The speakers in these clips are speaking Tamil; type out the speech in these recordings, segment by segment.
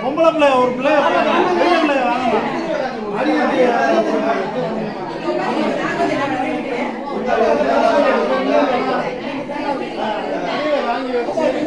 பொம்பளை பிள்ளை ஒரு பிள்ளை பெரிய பிள்ளை வாங்கலாம்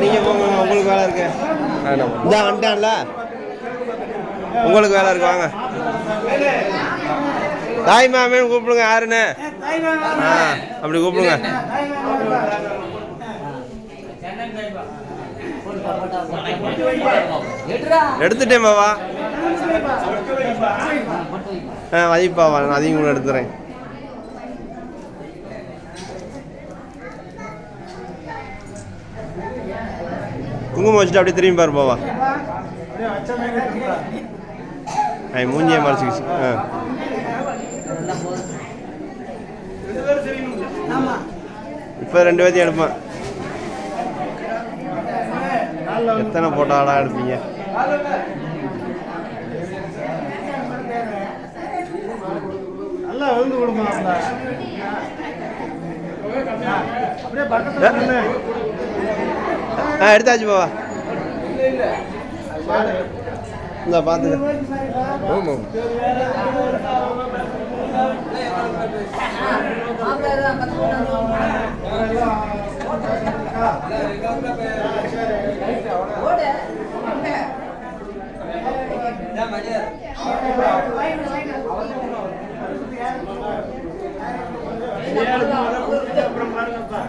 நீங்கள் போங்க உங்களுக்கு வேலை இருக்கு இதான் வந்துட்டான்ல உங்களுக்கு வேலை இருக்கு வாங்க. தாய் மாமேன்னு கூப்பிடுங்க யாருன்னு? அப்படி கூப்பிடுங்க. எடுத்துட்டேன் பாவா ஆ வைப்பாவா நான் அதையும் கூட எடுத்துறேன். குங்குமம் வச்சுட்டு அப்படியே திரும்பி பாரு பாவா ஐ மூஞ்சியை மறைச்சிக்கிச்சு. ஆ. இப்போ ரெண்டு பேர்த்தையும் எடுப்பேன் எத்தனை போட்டாலாம் எடுப்பீங்க. ஆ எடுத்தாச்சு பாவா. இந்த ஆமாம் அப்புறம் பாருங்கப்பா